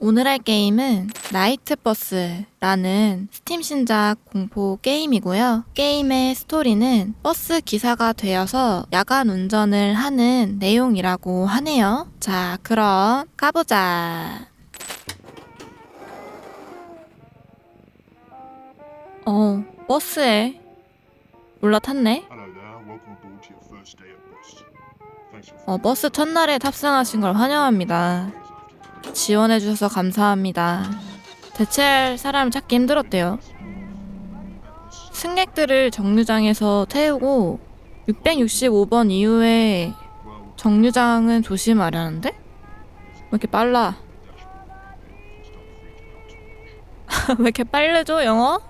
오늘 할 게임은 나이트버스라는 스팀 신작 공포 게임이고요. 게임의 스토리는 버스 기사가 되어서 야간 운전을 하는 내용이라고 하네요. 자, 그럼 가보자. 어, 버스에 올라탔네. 어, 버스 첫날에 탑승하신 걸 환영합니다. 지원해주셔서 감사합니다. 대체할 사람을 찾기 힘들었대요. 승객들을 정류장에서 태우고 665번 이후에 정류장은 조심하려는데? 왜 이렇게 빨라? 왜 이렇게 빠르죠, 영어?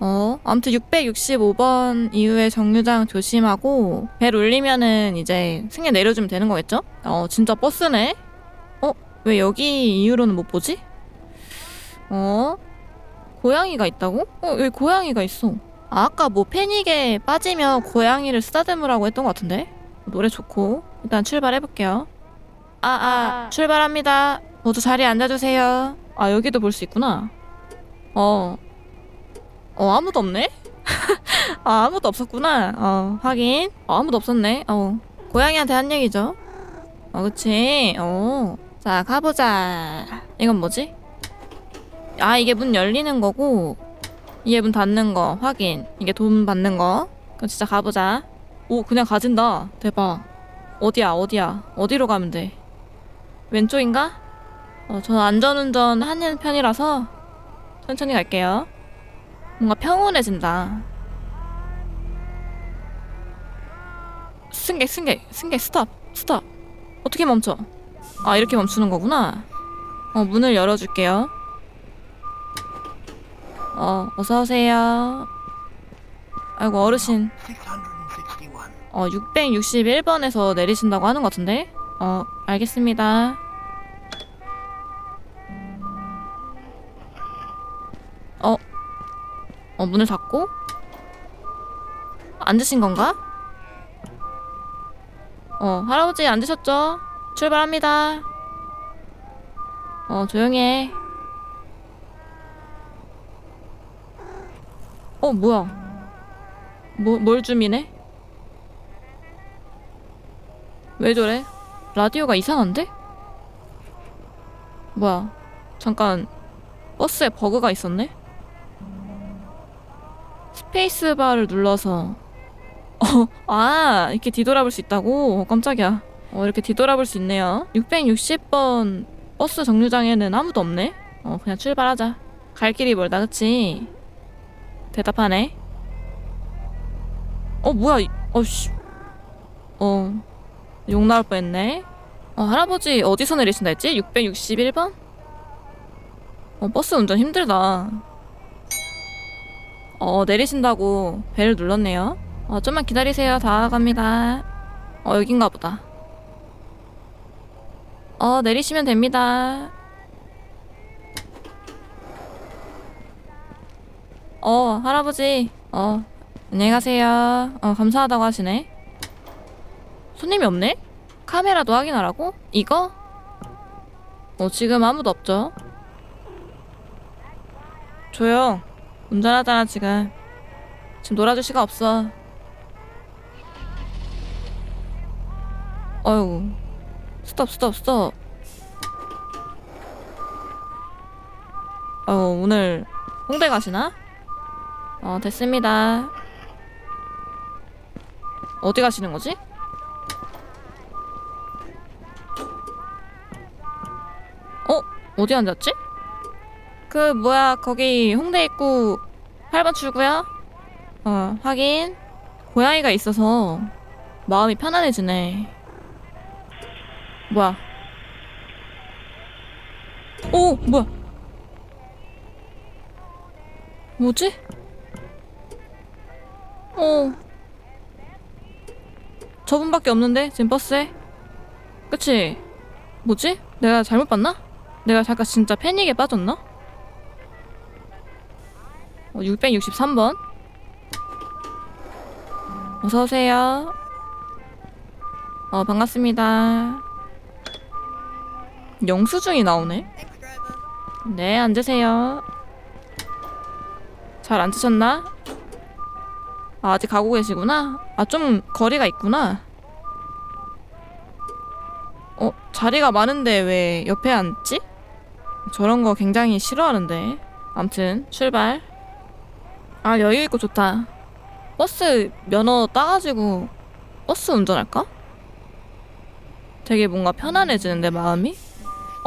어, 아무튼 665번 이후에 정류장 조심하고 벨 울리면은 이제 승객 내려주면 되는 거겠죠? 어, 진짜 버스네? 어, 왜 여기 이후로는 못 보지? 어? 고양이가 있다고? 어, 여기 고양이가 있어. 아, 아까 뭐 패닉에 빠지면 고양이를 쓰다듬으라고 했던 것 같은데? 노래 좋고. 일단 출발해볼게요. 아, 아, 출발합니다. 모두 자리에 앉아주세요. 아, 여기도 볼 수 있구나. 어. 어, 아무도 없네? 아, 아무도 없었구나. 어, 확인. 어, 아무도 없었네. 어. 고양이한테 한 얘기죠. 어, 그치. 어. 자, 가보자. 이건 뭐지? 아, 이게 문 열리는 거고, 이게 문 닫는 거, 확인. 이게 돈 받는 거. 그럼 진짜 가보자. 오, 그냥 가진다. 대박. 어디야, 어디야. 어디로 가면 돼? 왼쪽인가? 어, 저는 안전운전 하는 편이라서 천천히 갈게요. 뭔가 평온해진다. 승객, 승객, 승객, 스탑, 스탑. 어떻게 멈춰? 아, 이렇게 멈추는 거구나. 어, 문을 열어줄게요. 어, 어서 오세요. 아이고, 어르신. 661. 어, 661번에서 내리신다고 하는 것 같은데? 어, 알겠습니다. 어, 어, 문을 닫고? 앉으신 건가? 어, 할아버지 앉으셨죠? 출발합니다. 어, 조용히 해. 어, 뭐야. 뭐, 뭘 줌이네? 왜 저래? 라디오가 이상한데? 뭐야? 잠깐 버스에 버그가 있었네? 스페이스바를 눌러서 어, 아 이렇게 뒤돌아볼 수 있다고? 어, 깜짝이야 어, 이렇게 뒤돌아볼 수 있네요 660번 버스 정류장에는 아무도 없네 어 그냥 출발하자 갈 길이 멀다 그치? 대답하네 어 뭐야 이- 어씨 어 욕 나올 뻔했네. 어, 할아버지 어디서 내리신다 했지? 661번? 어, 버스 운전 힘들다. 어, 내리신다고 벨을 눌렀네요. 어, 좀만 기다리세요. 다 갑니다. 어, 여긴가 보다. 어, 내리시면 됩니다. 어, 할아버지. 어, 안녕히 가세요. 어, 감사하다고 하시네. 손님이 없네? 카메라도 확인하라고? 이거? 어, 지금 아무도 없죠? 조용. 운전하잖아, 지금. 지금 놀아줄 시간 없어. 어휴. 스톱, 스톱, 스톱. 어, 오늘 홍대 가시나? 어, 됐습니다. 어디 가시는 거지? 어? 어디 앉았지? 그 뭐야 거기 홍대 입구 8번 출구야? 어 확인 고양이가 있어서 마음이 편안해지네 뭐야 오 뭐야 뭐지? 어 저분밖에 없는데 지금 버스에 그치? 뭐지? 내가 잘못 봤나? 내가 잠깐 진짜 패닉에 빠졌나? 어, 663번. 어서오세요. 어, 반갑습니다. 영수증이 나오네? 네, 앉으세요. 잘 앉으셨나? 아, 아직 가고 계시구나. 아, 좀 거리가 있구나. 어, 자리가 많은데 왜 옆에 앉지? 저런 거 굉장히 싫어하는데. 암튼 출발. 아, 여유 있고 좋다. 버스 면허 따가지고 버스 운전할까? 되게 뭔가 편안해지는데 마음이?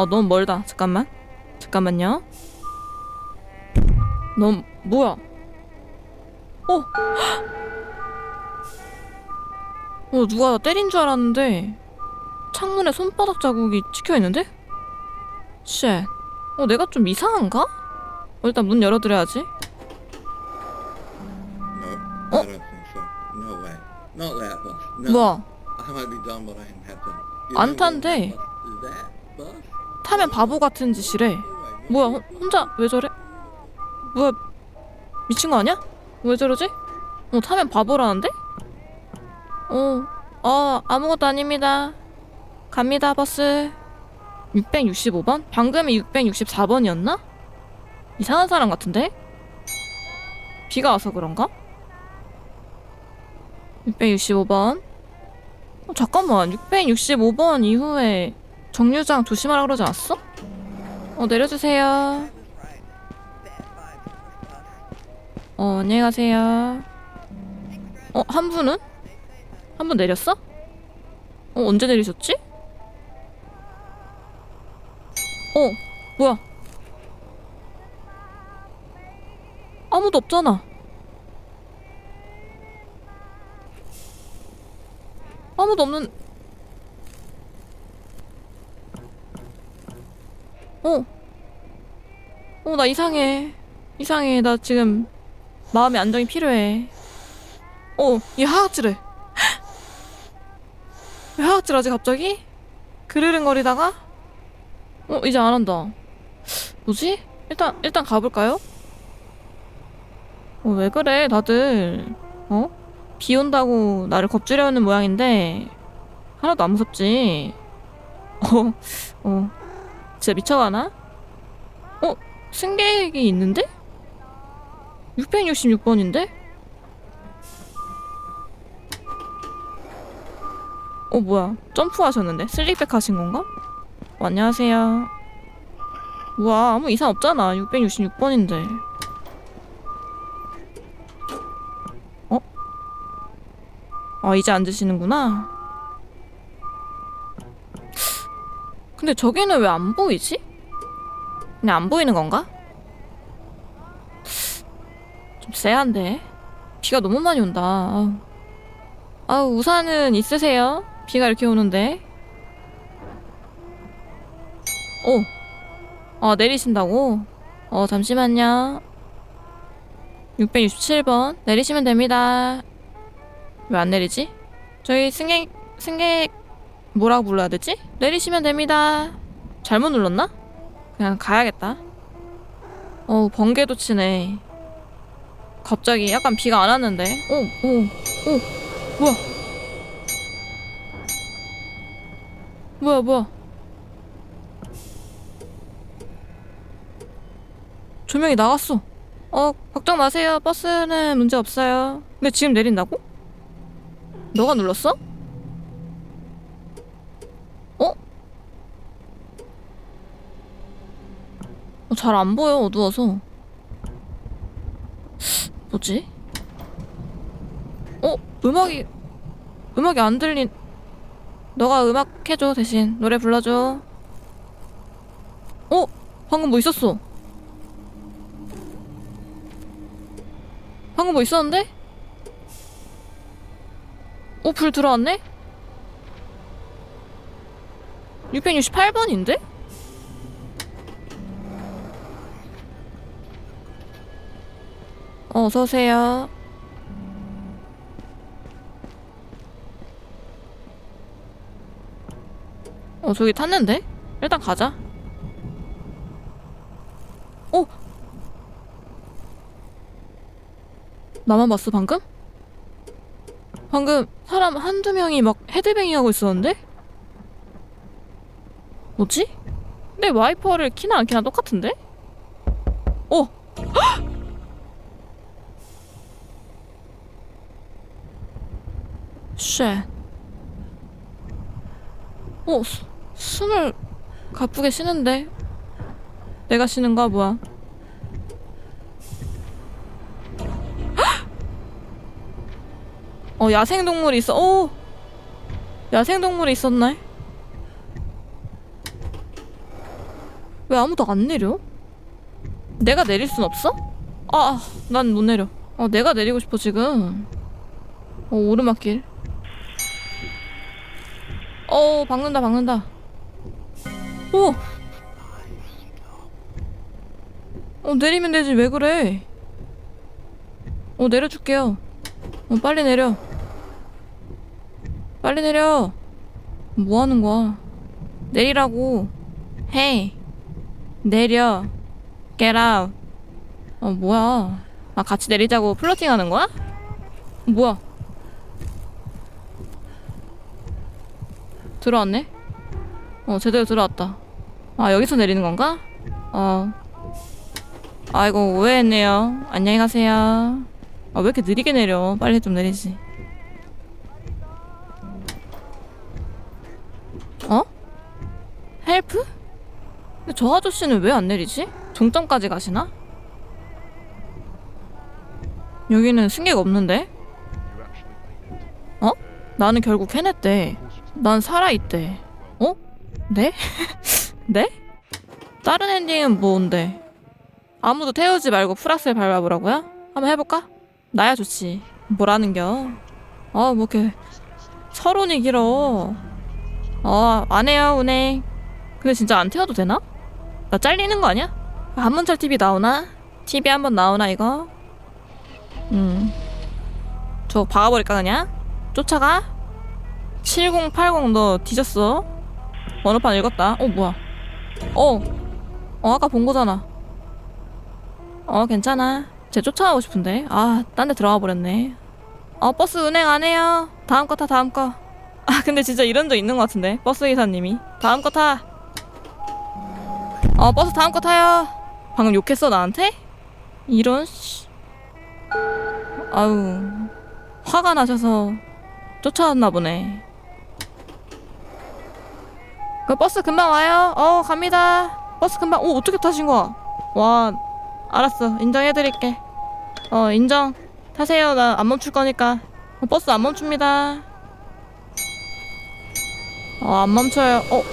어 너무 멀다. 잠깐만. 잠깐만요. 너무 뭐야? 어? 어 누가 나 때린 줄 알았는데 창문에 손바닥 자국이 찍혀 있는데? 쉣. 어 내가 좀 이상한가? 어, 일단 문 열어드려야지. Bus. No. 뭐야? 안 탄대. 타면 바보 같은 짓이래. 뭐야 혼- 혼자 왜 저래? 뭐야 미친 거 아니야? 왜 저러지? 어 타면 바보라는데? 어, 어 아무것도 아닙니다. 갑니다 버스. 665번? 방금이 664번이었나? 이상한 사람 같은데? 비가 와서 그런가? 665번. 어, 잠깐만 665번 이후에 정류장 조심하라 그러지 않았어? 어 내려주세요. 어 안녕히 가세요. 어 한 분은? 한 분 내렸어? 어 언제 내리셨지? 어 뭐야? 아무도 없잖아. 아무도 없는. 어. 어, 나 이상해. 이상해. 나 지금 마음의 안정이 필요해. 어, 얘 하악질해. 왜 하악질하지 갑자기? 그르릉거리다가? 어, 이제 안 한다. 뭐지? 일단 일단 가볼까요? 어, 왜 그래, 다들? 어? 비 온다고 나를 겁주려는 모양인데 하나도 안 무섭지? 어, 어, 진짜 미쳐가나? 어, 승객이 있는데? 666번인데? 어, 뭐야. 점프하셨는데? 슬릭백 하신 건가? 어, 안녕하세요. 우와, 아무 이상 없잖아. 666번인데. 어? 아, 이제 앉으시는구나. 근데 저기는 왜 안 보이지? 그냥 안 보이는 건가? 좀 쎄한데. 비가 너무 많이 온다. 아우. 아우, 우산은 있으세요? 비가 이렇게 오는데. 오. 어, 내리신다고? 어, 잠시만요. 667번. 내리시면 됩니다. 왜 안 내리지? 저희 승객, 승객, 뭐라고 불러야 되지? 내리시면 됩니다. 잘못 눌렀나? 그냥 가야겠다. 어우, 번개도 치네. 갑자기 약간 비가 안 왔는데. 오, 오, 오, 뭐야? 뭐야, 뭐야? 조명이 나갔어. 어, 걱정 마세요. 버스는 문제 없어요. 근데 지금 내린다고? 너가 눌렀어? 어? 잘 안 보여, 어두워서. 뭐지? 어? 음악이, 음악이 안 들린, 너가 음악 해줘, 대신. 노래 불러줘. 어? 방금 뭐 있었어? 방금 뭐 있었는데? 어, 불 들어왔네? 668번인데? 어, 어서 오세요. 어, 저기 탔는데? 일단 가자. 어? 나만 봤어, 방금? 방금 사람 한두 명이 막 헤드뱅이 하고 있었는데? 뭐지? 근데 와이퍼를 키나 안 키나 똑같은데? 오! 쉣. 어, 수, 숨을 가쁘게 쉬는데? 내가 쉬는 거야, 뭐야? 어, 야생동물이 있어. 오! 야생동물이 있었네. 왜 아무도 안 내려? 내가 내릴 순 없어? 아, 난 못 내려. 어, 내가 내리고 싶어, 지금. 어, 오르막길. 어, 박는다, 박는다. 오! 어, 내리면 되지, 왜 그래? 어, 내려줄게요. 어, 빨리 내려. 빨리 내려. 뭐 하는 거야? 내리라고. 헤이. 내려. Get out. 어, 뭐야. 아, 같이 내리자고 플러팅 하는 거야? 뭐야. 들어왔네? 어, 제대로 들어왔다. 아, 여기서 내리는 건가? 어. 아이고, 오해했네요. 안녕히 가세요. 아, 왜 이렇게 느리게 내려? 빨리 좀 내리지. 어? 헬프? 근데 저 아저씨는 왜 안 내리지? 종점까지 가시나? 여기는 승객 없는데? 어? 나는 결국 해냈대. 난 살아있대. 어? 네? 네? 다른 엔딩은 뭔데? 아무도 태우지 말고 프락셀 밟아보라고요? 한번 해볼까? 나야 좋지. 뭐라는겨? 아, 뭐 이렇게 서론이 길어. 어, 안 해요, 운행. 근데 진짜 안 태워도 되나? 나 잘리는 거 아니야? 한문철 TV 나오나? TV 한번 나오나, 이거? 음. 저 박아버릴까, 그냥? 쫓아가? 7080 너 뒤졌어? 번호판 읽었다. 어, 뭐야. 어. 어, 아까 본 거잖아. 어, 괜찮아. 쟤 쫓아가고 싶은데. 아, 딴 데 들어가 버렸네. 어, 버스 운행 안 해요. 다음 거 타, 다음 거. 아, 근데 진짜 이런 적 있는 것 같은데. 버스 기사님이. 다음 거 타. 어, 버스 다음 거 타요. 방금 욕했어, 나한테? 이런, 씨. 아우. 화가 나셔서 쫓아왔나 보네. 그 버스 금방 와요. 어, 갑니다. 버스 금방. 오, 어떻게 타신 거야? 와, 알았어. 인정해드릴게. 어, 인정. 타세요. 나 안 멈출 거니까. 어, 버스 안 멈춥니다. 어, 안 멈춰요. 어.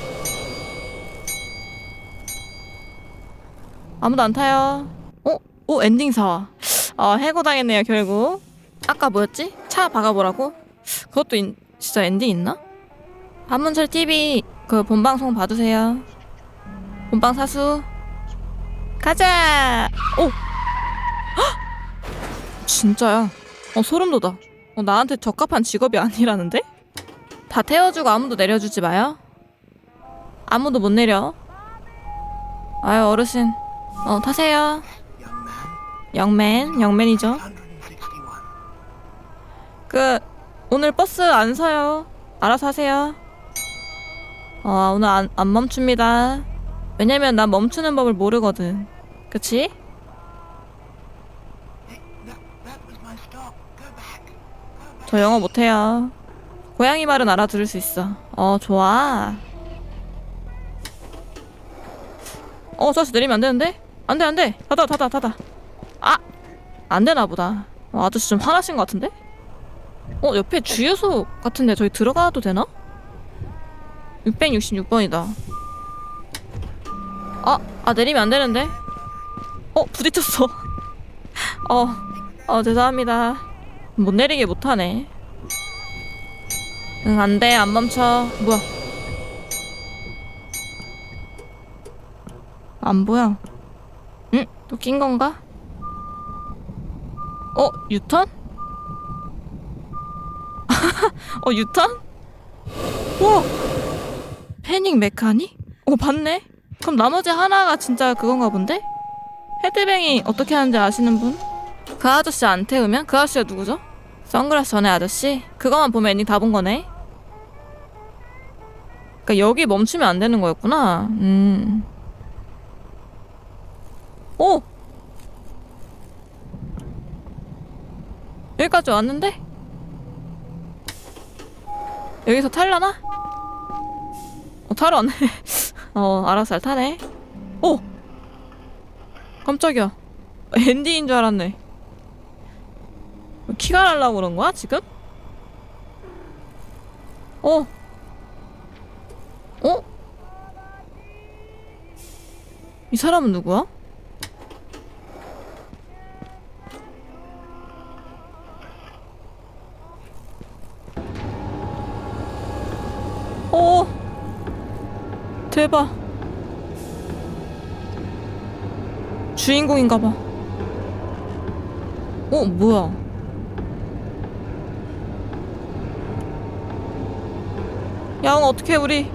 아무도 안 타요. 어? 오, 엔딩 사와. 어, 해고당했네요, 결국. 아까 뭐였지? 차 박아보라고? 그것도 인- 진짜 엔딩 있나? 한문철 TV 그 본방송 봐주세요. 본방 사수. 가자. 오. 헉! 진짜야. 어 소름 돋아. 어 나한테 적합한 직업이 아니라는데? 다 태워주고 아무도 내려주지 마요. 아무도 못 내려. 아유 어르신. 어 타세요. 영맨 영맨이죠. 그 오늘 버스 안 서요. 알아서 하세요. 어 오늘 안, 안 멈춥니다. 왜냐면 난 멈추는 법을 모르거든. 그치? 저 영어 못해요. 고양이 말은 알아들을 수 있어. 어 좋아. 어 저씨 내리면 안 되는데? 안 돼, 안 돼. 닫아, 닫아, 닫아. 아! 안 되나 보다. 어, 아저씨 좀 화나신 것 같은데? 어, 옆에 주유소 같은데 저희 들어가도 되나? 666번이다. 아, 아, 내리면 안 되는데? 어, 부딪혔어. 어, 어, 죄송합니다. 못 내리게 못하네. 응, 안 돼, 안 멈춰. 뭐야? 안 보여. 응? 또 낀 건가? 어, 유턴? 어, 유턴? 우와! 튜닝 메카니? 어 봤네? 그럼 나머지 하나가 진짜 그건가 본데? 헤드뱅이 어떻게 하는지 아시는 분? 그 아저씨 안 태우면 그 아저씨가 누구죠? 선글라스 전에 아저씨? 그거만 보면 애니 다본 거네? 그니까 여기 멈추면 안 되는 거였구나. 음. 오! 여기까지 왔는데? 여기서 탈라나? 왔네. 어, 알아서 잘 타네. 오! 깜짝이야. 앤디인 줄 알았네. 키가 날라고 그런 거야, 지금? 어? 어? 이 사람은 누구야? 대박 주인공인가 봐. 어 뭐야? 야옹 어떻게 우리?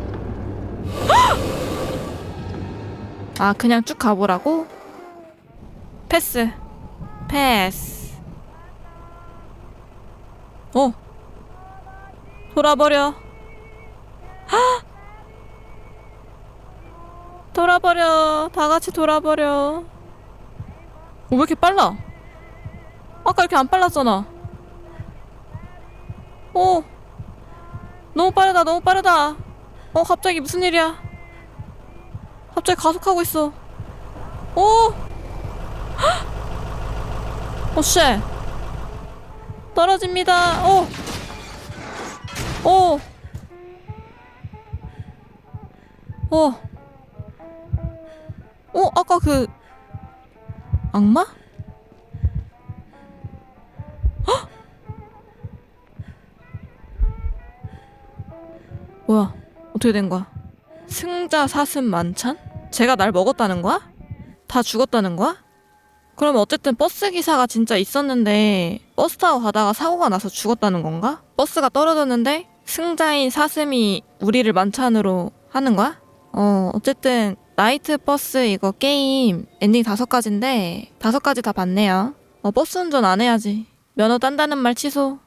아 그냥 쭉 가보라고? 패스 패스 어 돌아버려 돌아버려. 다 같이 돌아버려. 어, 왜 이렇게 빨라? 아까 이렇게 안 빨랐잖아. 오. 너무 빠르다, 너무 빠르다. 어, 갑자기 무슨 일이야? 갑자기 가속하고 있어. 오! 헉! 어, 쉣. 떨어집니다. 오! 오! 어. 어, 아까 그 악마? 헉! 뭐야? 어떻게 된 거야? 승자 사슴 만찬? 제가 날 먹었다는 거야? 다 죽었다는 거야? 그러면 어쨌든 버스 기사가 진짜 있었는데 버스 타고 가다가 사고가 나서 죽었다는 건가? 버스가 떨어졌는데 승자인 사슴이 우리를 만찬으로 하는 거야? 어, 어쨌든 나이트 버스 이거 게임 엔딩 다섯 가지인데 다섯 가지 다 봤네요. 어, 버스 운전 안 해야지. 면허 딴다는 말 취소.